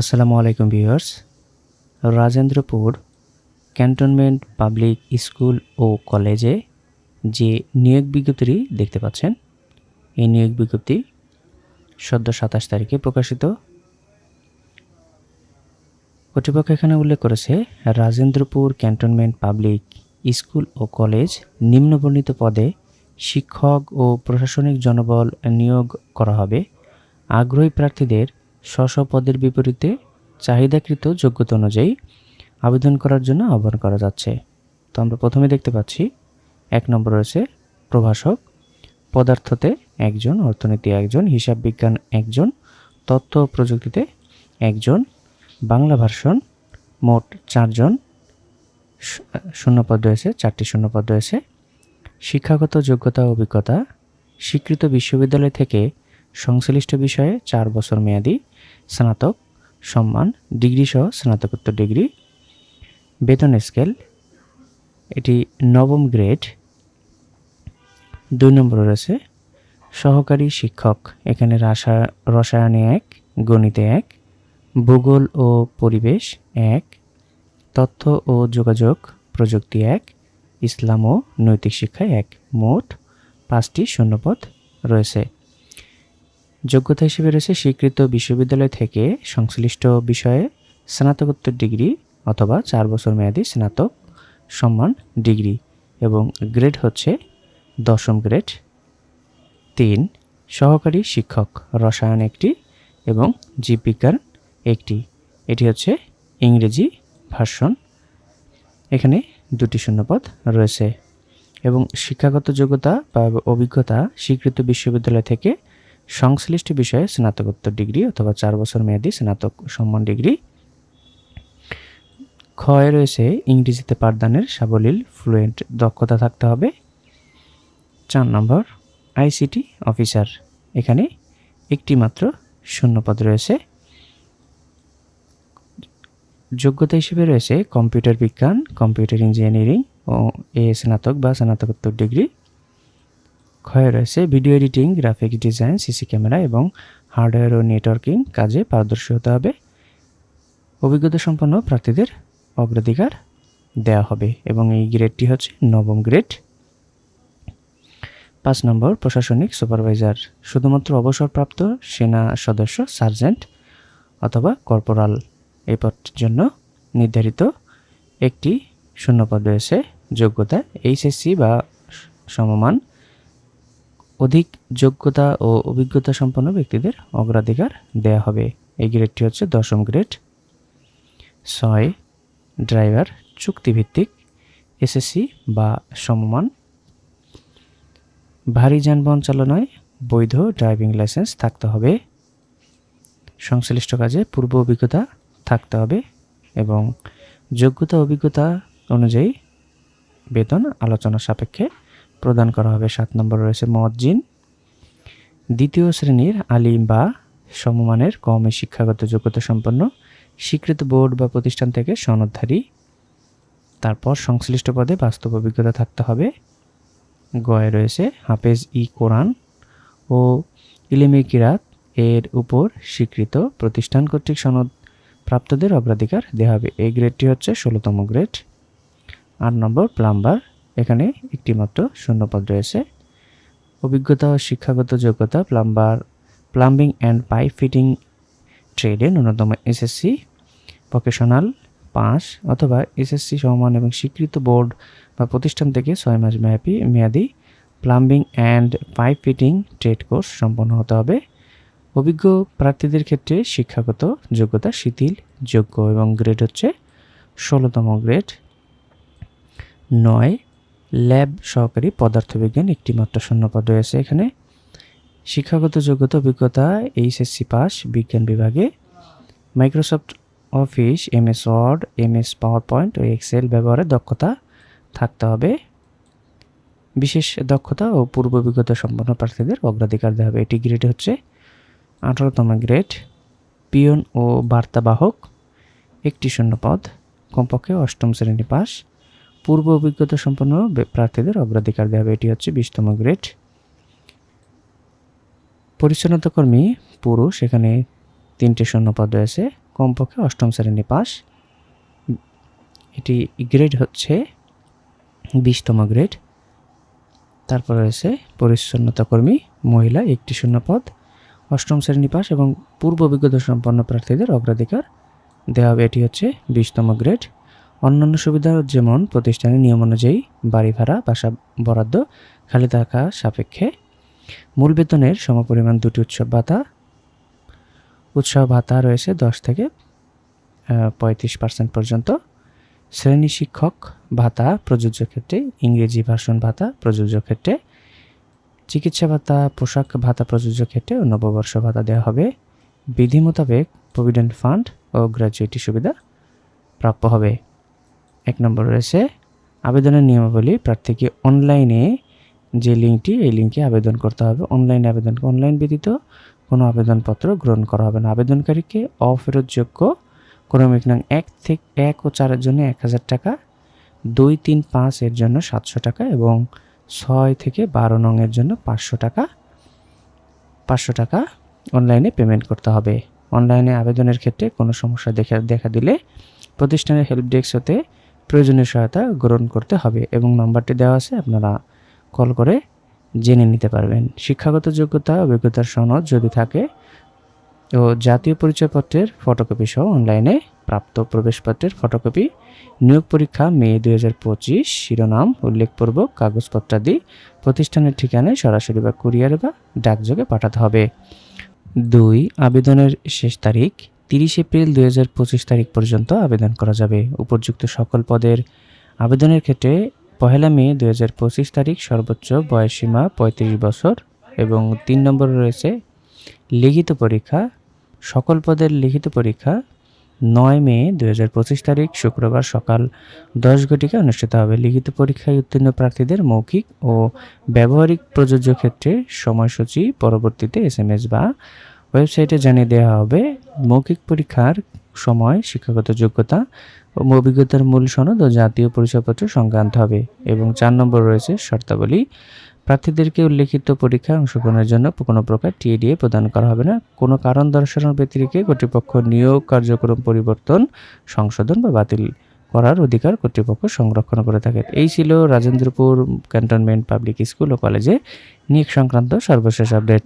আসসালামু আলাইকুম viewers. Rajendrapur cantonment public school ও কলেজে যে নিয়োগ বিজ্ঞপ্তি দেখতে পাচ্ছেন, এই নিয়োগ বিজ্ঞপ্তি সদ্য সাতাশ তারিখে প্রকাশিত। কর্তৃপক্ষ এখানে উল্লেখ করেছে, রাজেন্দ্রপুর ক্যান্টনমেন্ট পাবলিক স্কুল ও কলেজ নিম্নবর্ণিত পদে শিক্ষক ও প্রশাসনিক জনবল নিয়োগ করা হবে। আগ্রহী প্রার্থীদের স্ব পদের বিপরীতে চাহিদাকৃত যোগ্যতা অনুযায়ী আবেদন করার জন্য আহ্বান করা যাচ্ছে। তো আমরা প্রথমে দেখতে পাচ্ছি, এক নম্বর রয়েছে প্রভাষক। পদার্থতে একজন, অর্থনীতি একজন, হিসাব বিজ্ঞান একজন, তথ্য প্রযুক্তিতে একজন, বাংলা ভার্সন মোট চারজন শূন্যপদ রয়েছে, চারটি শূন্যপদ রয়েছে। শিক্ষাগত যোগ্যতা অভিজ্ঞতা, স্বীকৃত বিশ্ববিদ্যালয় থেকে সংশ্লিষ্ট বিষয়ে চার বছর মেয়াদি স্নাতক, সম্মান ডিগ্রি সহ স্নাতকোত্তর ডিগ্রি। বেতন স্কেল, এটি নবম গ্রেড। দুই নম্বরে রয়েছে, সহকারী শিক্ষক, এখানে রাসা, রসায়নে এক, গণিতে এক, ভূগোল ও পরিবেশ এক, তথ্য ও যোগাযোগ প্রযুক্তি এক, ইসলাম ও নৈতিক শিক্ষায় এক, মোট পাঁচটি শূন্যপদ রয়েছে। যোগ্যতা হিসেবে রয়েছে স্বীকৃত বিশ্ববিদ্যালয় থেকে সংশ্লিষ্ট বিষয়ে স্নাতকোত্তর ডিগ্রি অথবা চার বছর মেয়াদি স্নাতক সম্মান ডিগ্রি এবং গ্রেড হচ্ছে দশম গ্রেড। তিন, সহকারী শিক্ষক, রসায়ন একটি এবং জীববিজ্ঞান একটি। এটি হচ্ছে ইংরেজি ভার্সন। এখানে দুটি শূন্যপদ রয়েছে এবং শিক্ষাগত যোগ্যতা বা অভিজ্ঞতা স্বীকৃত বিশ্ববিদ্যালয় থেকে সংশ্লিষ্ট বিষয়ে স্নাতকোত্তর ডিগ্রি অথবা চার বছর মেয়াদী স্নাতক সম্মান ডিগ্রি। ক্ষয় রয়েছে ইংরেজিতে পাঠদানের সাবলীল ফ্লুয়েন্ট দক্ষতা থাকতে হবে। চার নম্বর, আইসিটি অফিসার। এখানে একটি মাত্র শূন্যপদ রয়েছে। যোগ্যতা হিসেবে রয়েছে কম্পিউটার বিজ্ঞান, কম্পিউটার ইঞ্জিনিয়ারিং ও এ স্নাতক বা স্নাতকোত্তর ডিগ্রি। ক্ষয় রয়েছে video editing graphics design, CC camera এবং হার্ডওয়্যার ও নেটওয়ার্কিং কাজে পারদর্শী হতে হবে। অভিজ্ঞতা সম্পন্ন প্রার্থীদের অগ্রাধিকার দেওয়া হবে এবং এই গ্রেডটি হচ্ছে নবম গ্রেড। পাঁচ নম্বর, প্রশাসনিক সুপারভাইজার, শুধুমাত্র অবসরপ্রাপ্ত সেনা সদস্য, সার্জেন্ট অথবা কর্পোরাল এই পদটির জন্য নির্ধারিত একটি শূন্যপদ রয়েছে। যোগ্যতা, এইচএসসি বা সমমান অধিক যোগ্যতা ও অভিজ্ঞতা সম্পন্ন ব্যক্তিদের অগ্রাধিকার দেয়া হবে। এই গ্রেডটি হচ্ছে দশম গ্রেড। ছয়, ড্রাইভার চুক্তিভিত্তিক, এসএসসি বা সমমান। ভারী যানবাহন চালনায় বৈধ ড্রাইভিং লাইসেন্স থাকতে হবে। সংশ্লিষ্ট কাজে পূর্ব অভিজ্ঞতা থাকতে হবে এবং যোগ্যতা অভিজ্ঞতা অনুযায়ী বেতন আলোচনা সাপেক্ষে প্রদান করা হবে। সাত নম্বর রয়েছে মজ্জিন। দ্বিতীয় শ্রেণির আলিম বা সমমানের কমে শিক্ষাগত যোগ্যতা সম্পন্ন স্বীকৃত বোর্ড বা প্রতিষ্ঠান থেকে সনদধারী। তারপর সংশ্লিষ্ট পদে বাস্তব অভিজ্ঞতা থাকতে হবে। গয়ে রয়েছে হাফেজ ই কোরআন ও ইলেমে কিরাত এর উপর স্বীকৃত প্রতিষ্ঠান কর্তৃক সনদ প্রাপ্তদের অগ্রাধিকার দেওয়া হবে। এই গ্রেডটি হচ্ছে ষোলোতম গ্রেড আট নম্বর প্লাম্বার এখানে একটি মাত্র শূন্যপদ রয়েছে। অভিজ্ঞতা ও শিক্ষাগত যোগ্যতা, plumber, plumbing and pipe fitting ট্রেডে ন্যূনতম এসএসসি, ভোকেশনাল পাস অথবা এসএসসি সমান এবং স্বীকৃত বোর্ড বা প্রতিষ্ঠান থেকে ছয় মাস ব্যাপী মেয়াদি plumbing and pipe fitting trade course সম্পন্ন হতে হবে। অভিজ্ঞ প্রার্থীদের ক্ষেত্রে শিক্ষাগত যোগ্যতা শিথিল, যোগ্য এবং গ্রেড হচ্ছে ষোলোতম গ্রেড। নয় ল্যাব সহকারী পদার্থবিজ্ঞান একটি মাত্র শূন্যপদ রয়েছে এখানে। শিক্ষাগত যোগ্যতা, অভিজ্ঞতা, এইচএসসি পাস, বিজ্ঞান বিভাগে। Microsoft Office M S Word M S PowerPoint ও এক্সেল ব্যবহারে দক্ষতা থাকতে হবে। বিশেষ দক্ষতা ও পূর্ব অভিজ্ঞতা সম্পন্ন প্রার্থীদের অগ্রাধিকার দেওয়া হবে। এটি গ্রেড হচ্ছে আঠারোতম গ্রেড। পিয়ন ও বার্তাবাহক, একটি শূন্যপদ কমপক্ষে অষ্টম শ্রেণি পাস। পূর্ব অভিজ্ঞতা সম্পন্ন প্রার্থীদের অগ্রাধিকার দেওয়া হবে। এটি হচ্ছে বিশতম গ্রেড। পরিচ্ছন্নতা কর্মী পুরুষ, এখানে তিনটে শূন্যপদ রয়েছে। কমপক্ষে অষ্টম শ্রেণি পাস। এটি গ্রেড হচ্ছে বিশতম গ্রেড। তারপর রয়েছে পরিচ্ছন্নতা কর্মী মহিলা, একটি শূন্য পদ অষ্টম শ্রেণি পাস এবং পূর্ব অভিজ্ঞতা সম্পন্ন প্রার্থীদের অগ্রাধিকার দেওয়া হবে। এটি হচ্ছে বিশতম গ্রেড। অন্যান্য সুবিধা যেমন প্রতিষ্ঠানের নিয়ম অনুযায়ী বাড়ি ভাড়া, বাসা বরাদ্দ, খালি থাকা সাপেক্ষে। মূল বেতনের সমপরিমাণ দুটি উৎসব ভাতা। উৎসব ভাতা রয়েছে দশ থেকে পঁয়ত্রিশ পার্সেন্ট পর্যন্ত। শ্রেণি শিক্ষক ভাতা প্রযোজ্য ক্ষেত্রে, ইংরেজি ভাষণ ভাতা প্রযোজ্য ক্ষেত্রে। চিকিৎসা ভাতা, পোশাক ভাতা প্রযোজ্য ক্ষেত্রে নববর্ষ ভাতা দেওয়া হবে। বিধি মোতাবেক প্রভিডেন্ট ফান্ড ও গ্র্যাচুইটি সুবিধা প্রাপ্য হবে। এক নম্বর রয়েছে আবেদনের নিয়মাবলী। প্রার্থীকে অনলাইনে যে লিঙ্কটি, এই লিঙ্কে আবেদন করতে হবে। অনলাইনে আবেদন অনলাইন ব্যতীত কোনো আবেদনপত্র গ্রহণ করা হবে না। আবেদনকারীকে অফেরতযোগ্য, ক্রমিক নং এক থেকে এক ও চারের জন্য এক হাজার টাকা, দুই তিন পাঁচ এর জন্য সাতশো টাকা এবং ছয় থেকে বারো নং এর জন্য পাঁচশো টাকা পাঁচশো টাকা অনলাইনে পেমেন্ট করতে হবে। অনলাইনে আবেদনের ক্ষেত্রে কোনো সমস্যা দেখা দেখা দিলে প্রতিষ্ঠানের হেল্প ডেস্ক হতে প্রয়োজনীয় সহায়তা গ্রহণ করতে হবে এবং নম্বরটি দেওয়া আছে, আপনারা কল করে জেনে নিতে পারবেন। শিক্ষাগত যোগ্যতা, অভিজ্ঞতার সনদ যদি থাকে ও জাতীয় পরিচয়পত্রের ফটোকপি সহ অনলাইনে প্রাপ্ত প্রবেশপত্রের ফটোকপি নিয়োগ পরীক্ষা মে দুই হাজার পঁচিশ, শিরোনাম, উল্লেখপূর্বক কাগজপত্রাদি প্রতিষ্ঠানের ঠিকানায় সরাসরি বা কুরিয়ারে বা ডাকযোগে পাঠাতে হবে। দুই, আবেদনের শেষ তারিখ তিরিশ এপ্রিল দুই হাজার পঁচিশ তারিখ পর্যন্ত আবেদন করা যাবে। উপযুক্ত সকল পদের আবেদনের ক্ষেত্রে পহেলা মে দুই হাজার পঁচিশ তারিখ সর্বোচ্চ বয়সীমা পঁয়ত্রিশ বছর এবং তিন নম্বর রয়েছে লিখিত পরীক্ষা। সকল পদের লিখিত পরীক্ষা নয় মে দুই হাজার পঁচিশ তারিখ শুক্রবার সকাল দশ ঘটিকা অনুষ্ঠিত হবে। লিখিত পরীক্ষায় উত্তীর্ণ প্রার্থীদের মৌখিক ও ব্যবহারিক প্রযোজ্য ক্ষেত্রে সময়সূচি পরবর্তীতে এস বা ওয়েবসাইটে জানিয়ে দেওয়া হবে মৌখিক পরীক্ষার সময়, শিক্ষাগত যোগ্যতা ও অভিজ্ঞতার মূল সনদ ও জাতীয় পরিচয়পত্র সংক্রান্ত হবে এবং চার নম্বর রয়েছে শর্তাবলী। প্রার্থীদেরকে উল্লেখিত পরীক্ষায় অংশগ্রহণের জন্য কোনো প্রকার টিএডিএ প্রদান করা হবে না। কোনো কারণ দর্শানোর ব্যতিরেকে কর্তৃপক্ষ নিয়োগ কার্যক্রম পরিবর্তন, সংশোধন বা বাতিল করার অধিকার কর্তৃপক্ষ সংরক্ষণ করে থাকে। এই ছিল রাজেন্দ্রপুর ক্যান্টনমেন্ট পাবলিক স্কুল ও কলেজে নিয়োগ সংক্রান্ত সর্বশেষ আপডেট।